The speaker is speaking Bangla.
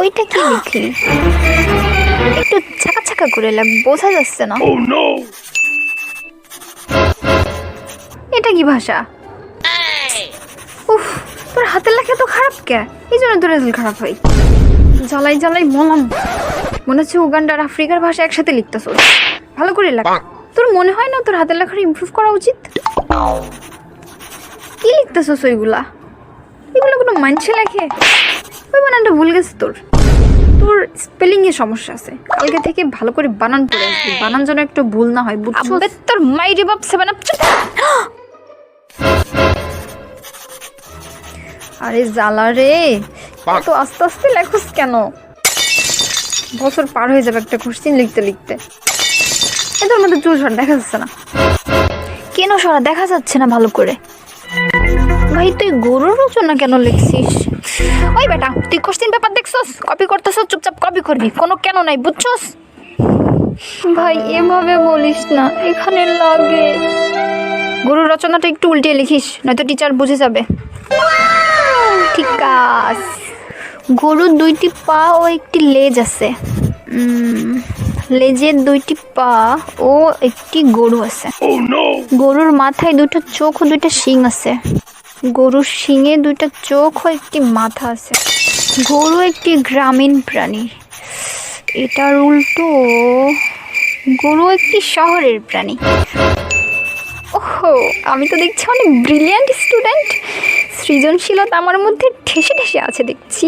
ওইটা কি লিখলি একটু ছাকা ছাকা করে লাগ বোঝা যাচ্ছে না। Oh এটা কি ভাষা? উফ তোর হাতের লেখা তো খারাপ কে? এই জন্য তোর রেজাল্ট খারাপ হয়। জ্বালাই জ্বালাই মলাম মনে হচ্ছে উগান্ডা আর আফ্রিকার ভাষা একসাথে লিখতেছ। ভালো করে লেখ। তোর মনে হয় না তোর হাতের লেখার ইমপ্রুভ করা উচিত? কি লিখতেছস ওইগুলা এগুলো কোনো মানুষে লেখে? ওই বানানটা ভুল গেছে তোর। তোর স্পেলিং এ সমস্যা আছে। কালকে থেকে ভালো করে বানান পড়ে আসবি। বানান যেন একটু ভুল না হয় বুঝছ? তোর মাইরে বাপ সেভেন আপ আরে জ্বালা রে। এত আস্তে আস্তে লেখোস কেন? বছর পার হয়ে যাবে একটা কোশ্চিন লিখতে লিখতে। এদের মধ্যে চুল সরা দেখা যাচ্ছে না। কেন সরা? দেখা যাচ্ছে না ভালো করে। ভাই তুই গরুর রচনা কেন লিখছিস? ওই বেটা তুই কোশ্চিন পেপার দেখছস? কপি করতেছস? চুপচাপ কপি করবি। কোনো কেন নাই বুঝছস? ভাই এভাবে বলিস না। এখানে লাগে। গরুর রচনাটা একটু উল্টিয়ে লিখিস নয়তো টিচার বুঝে যাবে। গরুর দুইটি পা ও একটি লেজ আছে। লেজের দুইটি পা ও একটি গরু আছে। Oh গরুর মাথায় দুটো চোখ ও দুইটা শিং আছে। গরুর শিঙে দুইটা চোখ ও একটি মাথা আছে। গরু একটি গ্রামীণ প্রাণী। এটার উল্টো গরু একটি শহরের প্রাণী। ওহো আমি তো দেখছি অনেক ব্রিলিয়ান্ট স্টুডেন্ট সৃজনশীলতা আমার মধ্যে ঠেসে ঠেসে আছে দেখছি।